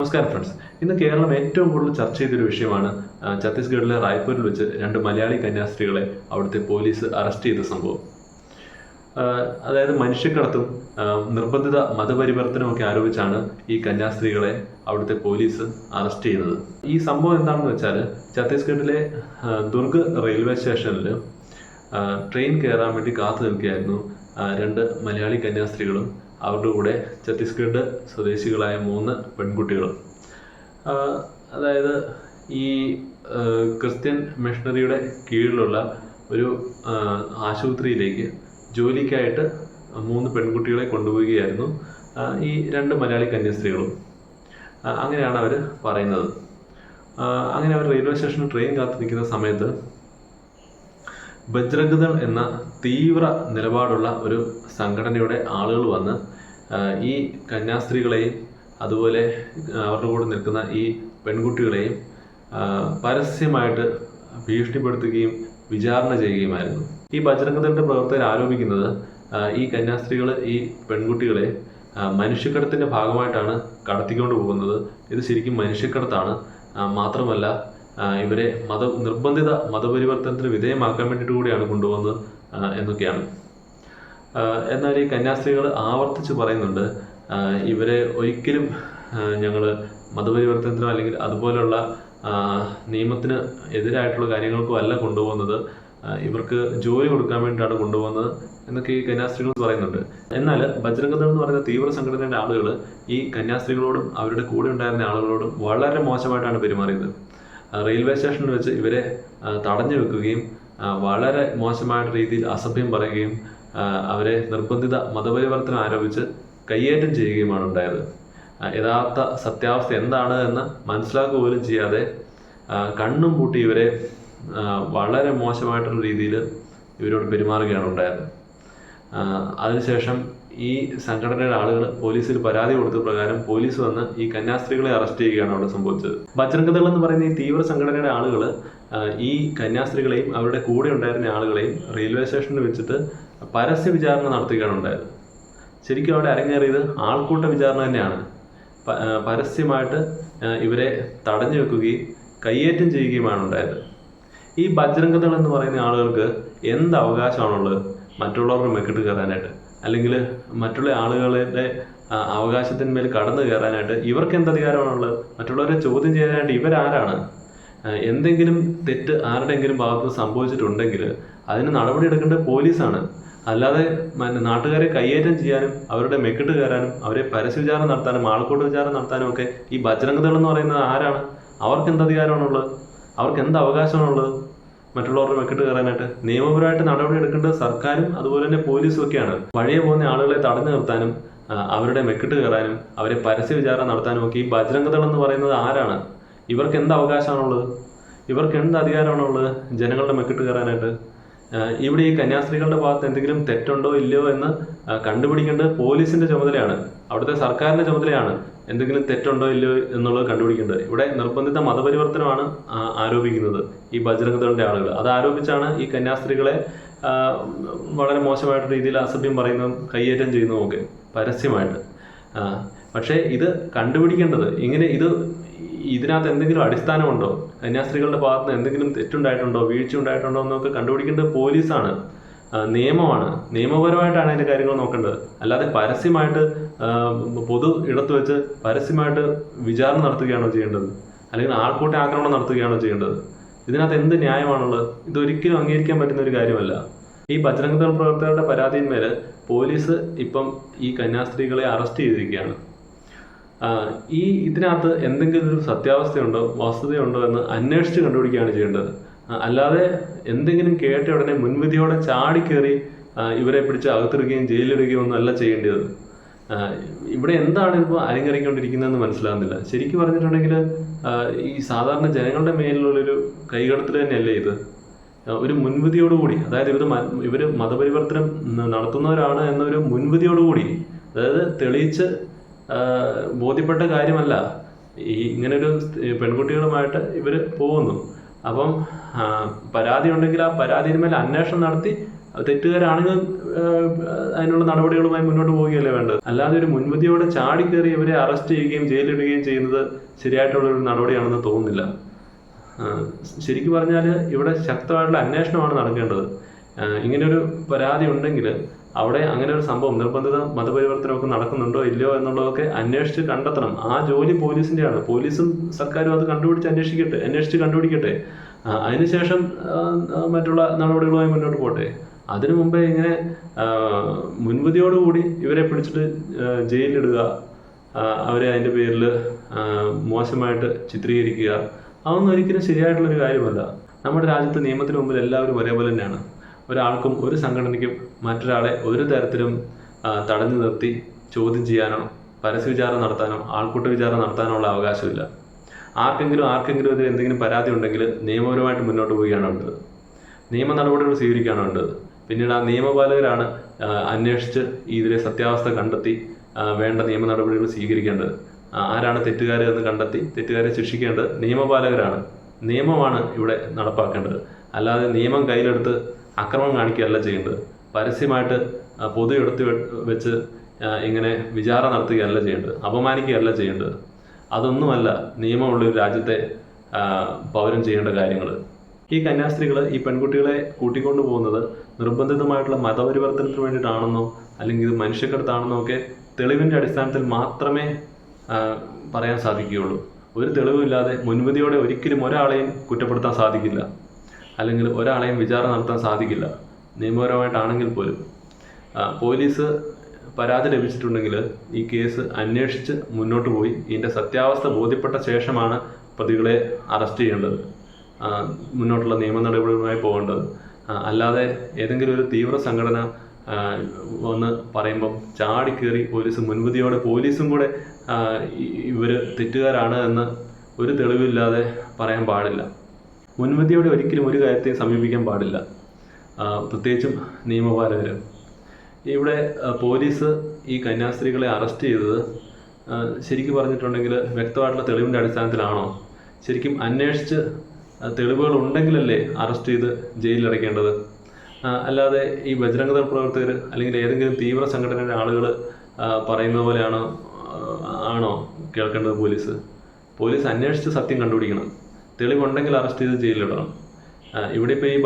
നമസ്കാരം ഫ്രണ്ട്സ് ഇന്ന് കേരളം ഏറ്റവും കൂടുതൽ ചർച്ച ചെയ്തൊരു വിഷയമാണ് ഛത്തീസ്ഗഡിലെ റായ്പൂരിൽ വെച്ച് രണ്ട് മലയാളി കന്യാസ്ത്രീകളെ അവിടുത്തെ പോലീസ് അറസ്റ്റ് ചെയ്ത സംഭവം. അതായത് മനുഷ്യക്കടത്തും നിർബന്ധിത മതപരിവർത്തനവും ഒക്കെ ആരോപിച്ചാണ് ഈ കന്യാസ്ത്രീകളെ അവിടുത്തെ പോലീസ് അറസ്റ്റ് ചെയ്തത് ഈ സംഭവം എന്താണെന്ന് വെച്ചാൽ ഛത്തീസ്ഗഡിലെ ദുർഗ് റെയിൽവേ സ്റ്റേഷനിൽ ട്രെയിൻ കയറാൻ വേണ്ടി കാത്തു നിൽക്കുകയായിരുന്നു രണ്ട് മലയാളി കന്യാസ്ത്രീകളും അവരുടെ കൂടെ ഛത്തീസ്ഗഡ് സ്വദേശികളായ മൂന്ന് പെൺകുട്ടികളും. അതായത് ഈ ക്രിസ്ത്യൻ മിഷണറിയുടെ കീഴിലുള്ള ഒരു ആശുപത്രിയിലേക്ക് ജോലിക്കായിട്ട് മൂന്ന് പെൺകുട്ടികളെ കൊണ്ടുപോവുകയായിരുന്നു ഈ രണ്ട് മലയാളി കന്യാസ്ത്രീകളും. അങ്ങനെയാണ് അവർ പറയുന്നത്. അങ്ങനെ അവർ റെയിൽവേ സ്റ്റേഷനിൽ ട്രെയിൻ കാത്തു നിൽക്കുന്ന സമയത്ത് ബജ്രംഗ്ദൾ എന്ന തീവ്ര നിലപാടുള്ള ഒരു സംഘടനയുടെ ആളുകൾ വന്ന് ഈ കന്യാസ്ത്രീകളെയും അതുപോലെ അവരുടെ കൂടെ നിൽക്കുന്ന ഈ പെൺകുട്ടികളെയും പരസ്യമായിട്ട് ഭീഷണിപ്പെടുത്തുകയും വിചാരണ ചെയ്യുകയുമായിരുന്നു. ഈ ബജ്രംഗ്ദളിന്റെ പ്രവർത്തകർ ആരോപിക്കുന്നത് ഈ കന്യാസ്ത്രീകൾ ഈ പെൺകുട്ടികളെ മനുഷ്യക്കടത്തിന്റെ ഭാഗമായിട്ടാണ് കടത്തിക്കൊണ്ട് പോകുന്നത് ഇത് ശരിക്കും മനുഷ്യക്കടത്താണ് മാത്രമല്ല ഇവരെ മത നിർബന്ധിത മതപരിവർത്തനത്തിന് വിധേയമാക്കാൻ വേണ്ടിയിട്ട് കൂടിയാണ് കൊണ്ടുപോകുന്നത് ആ, എന്നൊക്കെയാണ്. എന്നാൽ ഈ കന്യാസ്ത്രീകൾ ആവർത്തിച്ച് പറയുന്നുണ്ട് ഇവരെ ഒരിക്കലും ഞങ്ങൾ മതപരിവർത്തനത്തിനോ അല്ലെങ്കിൽ അതുപോലെയുള്ള നിയമത്തിന് എതിരായിട്ടുള്ള കാര്യങ്ങൾക്കോ അല്ല കൊണ്ടുപോകുന്നത് ഇവർക്ക് ജോലി കൊടുക്കാൻ വേണ്ടിയിട്ടാണ് കൊണ്ടുപോകുന്നത് എന്നൊക്കെ ഈ കന്യാസ്ത്രീകൾ പറയുന്നുണ്ട്. എന്നാൽ ബജ്രംഗദൾ എന്ന് പറയുന്ന തീവ്ര സംഘടനയുടെ ആളുകൾ ഈ കന്യാസ്ത്രീകളോടും അവരുടെ കൂടെ ഉണ്ടായിരുന്ന ആളുകളോടും വളരെ മോശമായിട്ടാണ് പെരുമാറിയത്. റെയിൽവേ സ്റ്റേഷനിൽ വെച്ച് ഇവരെ തടഞ്ഞു വെക്കുകയും വളരെ മോശമായ രീതിയിൽ അസഭ്യം പറയുകയും അവരെ നിർബന്ധിത മതപരിവർത്തനം ആരോപിച്ച് കയ്യേറ്റം ചെയ്യുകയുമാണ് ഉണ്ടായത്. യഥാർത്ഥ സത്യാവസ്ഥ എന്താണ് എന്ന് മനസ്സിലാക്കുക പോലും ചെയ്യാതെ കണ്ണും പൂട്ടി ഇവരെ വളരെ മോശമായിട്ടുള്ള രീതിയിൽ ഇവരോട് പെരുമാറുകയാണ് ഉണ്ടായത്. അതിനുശേഷം ഈ സംഘടനയുടെ ആളുകൾ പോലീസിൽ പരാതി കൊടുത്ത പ്രകാരം പോലീസ് വന്ന് ഈ കന്യാസ്ത്രീകളെ അറസ്റ്റ് ചെയ്യുകയാണ് അവിടെ സംഭവിച്ചത്. ബജ്രംഗദൾ എന്ന് പറയുന്ന ഈ തീവ്ര സംഘടനയുടെ ആളുകൾ ഈ കന്യാസ്ത്രീകളെയും അവരുടെ കൂടെ ഉണ്ടായിരുന്ന ആളുകളെയും റെയിൽവേ സ്റ്റേഷനിൽ വെച്ചിട്ട് പരസ്യ വിചാരണ നടത്തുകയാണ് ഉണ്ടായത്. ശരിക്കും അവിടെ അരങ്ങേറിയത് ആൾക്കൂട്ട വിചാരണ തന്നെയാണ്. പരസ്യമായിട്ട് ഇവരെ തടഞ്ഞു വെക്കുകയും കയ്യേറ്റം ചെയ്യുകയുമാണ് ഉണ്ടായത്. ഈ ബജ്രംഗദൾ എന്ന് പറയുന്ന ആളുകൾക്ക് എന്ത് അവകാശമാണുള്ളത്? മറ്റുള്ളവരുടെ മെക്കിട്ട് കയറാനായിട്ട്. അല്ലെങ്കിൽ മറ്റുള്ള ആളുകളുടെ അവകാശത്തിന്മേൽ കടന്നു കയറാനായിട്ട് ഇവർക്ക് എന്ത് അധികാരമാണുള്ളത് മറ്റുള്ളവരെ ചോദ്യം ചെയ്യാനായിട്ട് ഇവരാരാണ്? എന്തെങ്കിലും തെറ്റ് ആരുടെയെങ്കിലും ഭാഗത്ത് സംഭവിച്ചിട്ടുണ്ടെങ്കിൽ അതിന് നടപടി എടുക്കേണ്ടത് പോലീസാണ്. അല്ലാതെ നാട്ടുകാരെ കയ്യേറ്റം ചെയ്യാനും അവരുടെ മെക്കിട്ട് കയറാനും അവരെ പരസ്യ വിചാരണ നടത്താനും ആൾക്കൂട്ട വിചാരണ നടത്താനും ഒക്കെ ഈ ബജ്രംഗദൾ എന്ന് പറയുന്നത് ആരാണ്? അവർക്ക് എന്ത് അധികാരമാണുള്ളത്? അവർക്ക് എന്ത് അവകാശമാണുള്ളത്? മറ്റുള്ളവരുടെ വെക്കിട്ട് കയറാനായിട്ട്. നിയമപരമായിട്ട് നടപടി എടുക്കേണ്ടത് സർക്കാരും അതുപോലെ തന്നെ പോലീസും ഒക്കെയാണ്. വഴിയെ പോകുന്ന ആളുകളെ തടഞ്ഞു നിർത്താനും അവരുടെ മെക്കിട്ട് കയറാനും അവരെ പരസ്യ വിചാരണ നടത്താനും ഒക്കെ ഈ ബജ്രംഗദൾ എന്ന് പറയുന്നത് ആരാണ്? ഇവർക്ക് എന്ത് അവകാശമാണുള്ളത്? ഇവർക്ക് എന്ത് അധികാരമാണുള്ളത്? ജനങ്ങളുടെ മെക്കിട്ട് കയറാനായിട്ട്. ഇവിടെ ഈ കന്യാസ്ത്രീകളുടെ ഭാഗത്ത് എന്തെങ്കിലും തെറ്റുണ്ടോ ഇല്ലയോ എന്ന് കണ്ടുപിടിക്കേണ്ടത് പോലീസിന്റെ ചുമതലയാണ്. അവിടുത്തെ സർക്കാരിന്റെ ചുമതലയാണ് എന്തെങ്കിലും തെറ്റുണ്ടോ ഇല്ലയോ എന്നുള്ളത് കണ്ടുപിടിക്കേണ്ടത്. ഇവിടെ നിർബന്ധിത മതപരിവർത്തനമാണ് ആരോപിക്കുന്നത് ഈ ബജരംഗദളിന്റെ ആളുകൾ. അത് ആരോപിച്ചാണ് ഈ കന്യാസ്ത്രീകളെ വളരെ മോശമായിട്ട് രീതിയിൽ അസഭ്യം പറയുന്നതും കയ്യേറ്റം ചെയ്യുന്നതും ഒക്കെ പരസ്യമായിട്ട് പക്ഷേ ഇത് കണ്ടുപിടിക്കേണ്ടത് ഇങ്ങനെ ഇത് ഇതിനകത്ത് എന്തെങ്കിലും അടിസ്ഥാനമുണ്ടോ? കന്യാസ്ത്രീകളുടെ ഭാഗത്ത് നിന്ന് എന്തെങ്കിലും തെറ്റുണ്ടായിട്ടുണ്ടോ? വീഴ്ച ഉണ്ടായിട്ടുണ്ടോ എന്നൊക്കെ കണ്ടുപിടിക്കേണ്ടത് പോലീസാണ്. നിയമമാണ്. നിയമപരമായിട്ടാണ് അതിന്റെ കാര്യങ്ങൾ നോക്കേണ്ടത്. അല്ലാതെ പരസ്യമായിട്ട് പൊതു ഇടത്ത് വെച്ച് പരസ്യമായിട്ട് വിചാരണ നടത്തുകയാണോ ചെയ്യേണ്ടത്? അല്ലെങ്കിൽ ആൾക്കൂട്ട ആക്രമണം നടത്തുകയാണോ ചെയ്യേണ്ടത്? ഇതിനകത്ത് എന്ത് ന്യായമാണുള്ളത്? ഇതൊരിക്കലും അംഗീകരിക്കാൻ പറ്റുന്ന ഒരു കാര്യമല്ല. ഈ ബജരംഗദൾ പ്രവർത്തകരുടെ പരാതിയിന്മേൽ പോലീസ് ഇപ്പം ഈ കന്യാസ്ത്രീകളെ അറസ്റ്റ് ചെയ്തിരിക്കുകയാണ്. ഈ ഇതിനകത്ത് എന്തെങ്കിലും ഒരു സത്യാവസ്ഥയുണ്ടോ വസ്തുതയുണ്ടോ എന്ന് അന്വേഷിച്ച് കണ്ടുപിടിക്കുകയാണ് ചെയ്യേണ്ടത്. അല്ലാതെ എന്തെങ്കിലും കേട്ട ഉടനെ മുൻവിധിയോടെ ചാടിക്കേറി ഇവരെ പിടിച്ച് അകത്തിടുകയും ജയിലിടുകയും ഒന്നും അല്ല ചെയ്യേണ്ടത്. ഇവിടെ എന്താണ് ഇപ്പോൾ അലങ്കരിക്കൊണ്ടിരിക്കുന്നതെന്ന് മനസ്സിലാകുന്നില്ല. ശരിക്കും പറഞ്ഞിട്ടുണ്ടെങ്കിൽ ഈ സാധാരണ ജനങ്ങളുടെ മേലിലുള്ളൊരു കൈകടത്തൽ തന്നെയല്ലേ ഇത്? ഒരു മുൻവിധിയോടുകൂടി അതായത് ഇവർ ഇവർ മതപരിവർത്തനം നടത്തുന്നവരാണ് എന്നൊരു മുൻവിധിയോടുകൂടി അതായത് തെളിയിച്ച് ബോധ്യപ്പെട്ട കാര്യമല്ല. ഈ ഇങ്ങനൊരു പെൺകുട്ടികളുമായിട്ട് ഇവർ പോകുന്നു. അപ്പം പരാതി ഉണ്ടെങ്കിൽ ആ പരാതിന്മേൽ അന്വേഷണം നടത്തി തെറ്റുകാരാണെങ്കിൽ അതിനുള്ള നടപടികളുമായി മുന്നോട്ട് പോവുകയല്ലേ വേണ്ടത്? അല്ലാതെ ഒരു മുൻവിധിയോടെ ചാടിക്കേറി ഇവരെ അറസ്റ്റ് ചെയ്യുകയും ജയിലിടുകയും ചെയ്യുന്നത് ശരിയായിട്ടുള്ള ഒരു നടപടിയാണെന്ന് തോന്നുന്നില്ല. ശരിക്കും പറഞ്ഞാൽ ഇവിടെ ശക്തമായിട്ടുള്ള അന്വേഷണമാണ് നടക്കേണ്ടത്. ഇങ്ങനെയൊരു പരാതി ഉണ്ടെങ്കിൽ അവിടെ അങ്ങനെ ഒരു സംഭവം നിർബന്ധിത മതപരിവർത്തനമൊക്കെ നടക്കുന്നുണ്ടോ ഇല്ലയോ എന്നുള്ളതൊക്കെ അന്വേഷിച്ച് കണ്ടെത്തണം. ആ ജോലി പോലീസിന്റെയാണ് പോലീസും സർക്കാരും അത് കണ്ടുപിടിച്ച് അന്വേഷിക്കട്ടെ അന്വേഷിച്ച് കണ്ടുപിടിക്കട്ടെ. അതിനുശേഷം മറ്റുള്ള നടപടികളുമായി മുന്നോട്ട് പോട്ടെ. അതിനു മുമ്പേ ഇങ്ങനെ മുൻവിധിയോടുകൂടി ഇവരെ പിടിച്ചിട്ട് ജയിലിലിടുക അവരെ അതിന്റെ പേരിൽ മോശമായിട്ട് ചിത്രീകരിക്കുക അതൊന്നും ഒരിക്കലും ശരിയായിട്ടുള്ളൊരു കാര്യമല്ല. നമ്മുടെ രാജ്യത്ത് നിയമത്തിന് മുമ്പിൽ എല്ലാവരും ഒരേപോലെ തന്നെയാണ്. ഒരാൾക്കും ഒരു സംഘടനയ്ക്കും മറ്റൊരാളെ ഒരു തരത്തിലും തടഞ്ഞു നിർത്തി ചോദ്യം ചെയ്യാനോ പരസ്യ വിചാരണ നടത്താനോ ആൾക്കൂട്ട വിചാരം നടത്താനോ ഉള്ള അവകാശമില്ല. ആർക്കെങ്കിലും ആർക്കെങ്കിലും ഇതിൽ എന്തെങ്കിലും പരാതി ഉണ്ടെങ്കിൽ നിയമപരമായിട്ട് മുന്നോട്ട് പോവുകയാണ് വേണ്ടത്. നിയമ നടപടികൾ സ്വീകരിക്കുകയാണ് വേണ്ടത്. പിന്നീട് ആ നിയമപാലകരാണ് അന്വേഷിച്ച് ഇതിലെ സത്യാവസ്ഥ കണ്ടെത്തി വേണ്ട നിയമ നടപടികൾ സ്വീകരിക്കേണ്ടത്. ആരാണ് തെറ്റുകാരെ എന്ന് കണ്ടെത്തി തെറ്റുകാരെ ശിക്ഷിക്കേണ്ടത് നിയമപാലകരാണ്. നിയമമാണ് ഇവിടെ നടപ്പാക്കേണ്ടത്. അല്ലാതെ നിയമം കയ്യിലെടുത്ത് അക്രമം കാണിക്കുകയല്ല ചെയ്യേണ്ടത്. പരസ്യമായിട്ട് പൊതു എടുത്ത് വെച്ച് ഇങ്ങനെ വിചാരണ നടത്തുകയല്ല ചെയ്യേണ്ടത്. അപമാനിക്കുകയല്ല ചെയ്യേണ്ടത്. അതൊന്നുമല്ല നിയമമുള്ള ഒരു രാജ്യത്തെ പൗരൻ ചെയ്യേണ്ട കാര്യങ്ങൾ ഈ കന്യാസ്ത്രീകൾ ഈ പെൺകുട്ടികളെ കൂട്ടിക്കൊണ്ടു പോകുന്നത് നിർബന്ധിതമായിട്ടുള്ള മതപരിവർത്തനത്തിന് വേണ്ടിയിട്ടാണെന്നോ അല്ലെങ്കിൽ ഇത് മനുഷ്യക്കടത്താണെന്നോ ഒക്കെ തെളിവിന്റെ അടിസ്ഥാനത്തിൽ മാത്രമേ പറയാൻ സാധിക്കുകയുള്ളൂ. ഒരു തെളിവില്ലാതെ മുൻവിധിയോടെ ഒരിക്കലും ഒരാളെയും കുറ്റപ്പെടുത്താൻ സാധിക്കില്ല. അല്ലെങ്കിൽ ഒരാളെയും വിചാരണ നടത്താൻ സാധിക്കില്ല. നിയമപരമായിട്ടാണെങ്കിൽ പോലും. പോലീസ് പരാതി ലഭിച്ചിട്ടുണ്ടെങ്കിൽ ഈ കേസ് അന്വേഷിച്ച് മുന്നോട്ട് പോയി. ഇതിന്റെ സത്യാവസ്ഥ ബോധ്യപ്പെട്ട ശേഷമാണ് പ്രതികളെ അറസ്റ്റ് ചെയ്യേണ്ടത്. മുന്നോട്ടുള്ള നിയമ നടപടികളുമായി പോകേണ്ടത്. അല്ലാതെ ഏതെങ്കിലും ഒരു തീവ്ര സംഘടന വന്ന് പറയുമ്പം ചാടിക്കേറി പോലീസ് മുൻവിധിയോടെ പോലീസും കൂടെ ഇവർ തെറ്റുകാരാണ് എന്ന് ഒരു തെളിവില്ലാതെ പറയാൻ പാടില്ല. മുൻവിധിയോടെ ഒരിക്കലും ഒരു കാര്യത്തെയും സമീപിക്കാൻ പാടില്ല. പ്രത്യേകിച്ചും നിയമപാലകർ ഇവിടെ പോലീസ് ഈ കന്യാസ്ത്രീകളെ അറസ്റ്റ് ചെയ്തത് ശരിക്കും പറഞ്ഞിട്ടുണ്ടെങ്കിൽ വ്യക്തമായിട്ടുള്ള തെളിവിന്റെ അടിസ്ഥാനത്തിലാണോ? ശരിക്കും അന്വേഷിച്ച് തെളിവുകൾ ഉണ്ടെങ്കിലല്ലേ അറസ്റ്റ് ചെയ്ത് ജയിലിൽ അടയ്ക്കേണ്ടത്? അല്ലാതെ ഈ ബജരംഗദൾ പ്രവർത്തകർ അല്ലെങ്കിൽ ഏതെങ്കിലും തീവ്ര സംഘടനയുടെ ആളുകൾ പറയുന്ന പോലെയാണോ ആണോ കേൾക്കേണ്ടത് പോലീസ്? പോലീസ് അന്വേഷിച്ച് സത്യം കണ്ടുപിടിക്കണം. തെളിവുണ്ടെങ്കിൽ അറസ്റ്റ് ചെയ്ത് ജയിലിലിടണം ഇവിടെ ഇപ്പോൾ ഈ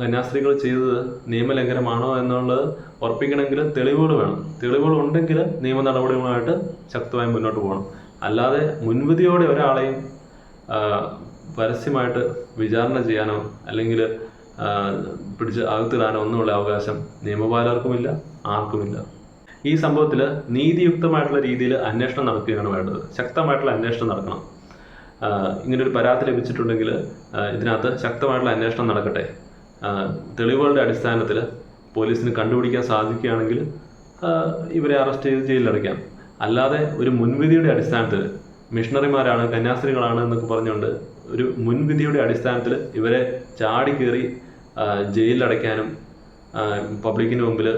കന്യാസ്ത്രീകൾ ചെയ്തത് നിയമലംഘനമാണോ എന്നുള്ളത് ഉറപ്പിക്കണമെങ്കിൽ തെളിവുകൾ വേണം. തെളിവുകൾ ഉണ്ടെങ്കിൽ നിയമ നടപടികളുമായിട്ട് ശക്തമായി മുന്നോട്ട് പോകണം. അല്ലാതെ മുൻവിധിയോടെ ഒരാളെയും പരസ്യമായിട്ട് വിചാരണ ചെയ്യാനോ അല്ലെങ്കിൽ പിടിച്ച് അകത്തിടാനോ ഒന്നുമുള്ള അവകാശം നിയമപാലകർക്കുമില്ല ആർക്കുമില്ല. ഈ സംഭവത്തിൽ നീതിയുക്തമായിട്ടുള്ള രീതിയിൽ അന്വേഷണം നടക്കുകയാണ് വേണ്ടത്. ശക്തമായിട്ടുള്ള അന്വേഷണം നടക്കണം. ഇങ്ങനൊരു പരാതി ലഭിച്ചിട്ടുണ്ടെങ്കിൽ ഇതിനകത്ത് ശക്തമായിട്ടുള്ള അന്വേഷണം നടക്കട്ടെ. തെളിവുകളുടെ അടിസ്ഥാനത്തിൽ പോലീസിന് കണ്ടുപിടിക്കാൻ സാധിക്കുകയാണെങ്കിൽ ഇവരെ അറസ്റ്റ് ചെയ്ത് ജയിലിലടയ്ക്കാം. അല്ലാതെ ഒരു മുൻവിധിയുടെ അടിസ്ഥാനത്തിൽ മിഷണറിമാരാണ് കന്യാസ്ത്രീകളാണ് എന്നൊക്കെ പറഞ്ഞുകൊണ്ട് ഒരു മുൻവിധിയുടെ അടിസ്ഥാനത്തിൽ ഇവരെ ചാടി കയറി ജയിലിലടയ്ക്കാനും പബ്ലിക്കിന് മുമ്പിൽ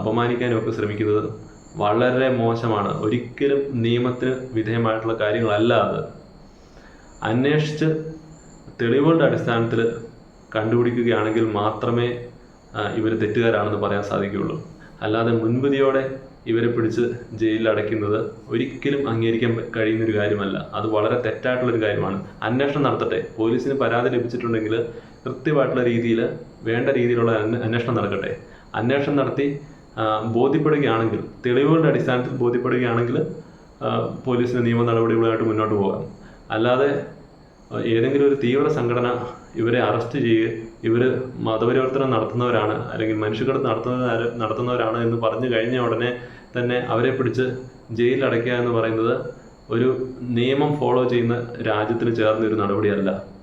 അപമാനിക്കാനും ഒക്കെ ശ്രമിക്കുന്നത് വളരെ മോശമാണ്. ഒരിക്കലും നിയമത്തിന് വിധേയമായിട്ടുള്ള കാര്യങ്ങളല്ല അത്. അന്വേഷിച്ച് തെളിവുകളുടെ അടിസ്ഥാനത്തിൽ കണ്ടുപിടിക്കുകയാണെങ്കിൽ മാത്രമേ ഇവർ തെറ്റുകാരാണെന്ന് പറയാൻ സാധിക്കുകയുള്ളൂ. അല്ലാതെ മുൻവിധിയോടെ ഇവരെ പിടിച്ച് ജയിലിൽ അടയ്ക്കുന്നത് ഒരിക്കലും അംഗീകരിക്കാൻ കഴിയുന്ന ഒരു കാര്യമല്ല. അത് വളരെ തെറ്റായിട്ടുള്ളൊരു കാര്യമാണ്. അന്വേഷണം നടത്തട്ടെ. പോലീസിന് പരാതി ലഭിച്ചിട്ടുണ്ടെങ്കിൽ കൃത്യമായിട്ടുള്ള രീതിയിൽ വേണ്ട രീതിയിലുള്ള അന്വ- അന്വേഷണം നടക്കട്ടെ. അന്വേഷണം നടത്തി ബോധ്യപ്പെടുകയാണെങ്കിൽ തെളിവുകളുടെ അടിസ്ഥാനത്തിൽ ബോധ്യപ്പെടുകയാണെങ്കിൽ പോലീസിന് നിയമ നടപടികളുമായിട്ട് മുന്നോട്ട് പോകാം. അല്ലാതെ ഏതെങ്കിലും ഒരു തീവ്ര സംഘടന ഇവരെ അറസ്റ്റ് ചെയ്യുക ഇവർ മതപരിവർത്തനം നടത്തുന്നവരാണ് അല്ലെങ്കിൽ മനുഷ്യക്കടത്ത് നടത്തുന്ന നടത്തുന്നവരാണ് എന്ന് പറഞ്ഞു കഴിഞ്ഞ ഉടനെ തന്നെ അവരെ പിടിച്ച് ജയിലിൽ അടയ്ക്കുക എന്ന് പറയുന്നത് ഒരു നിയമം ഫോളോ ചെയ്യുന്ന രാജ്യത്തിന് ചേർന്ന ഒരു നടപടിയല്ല.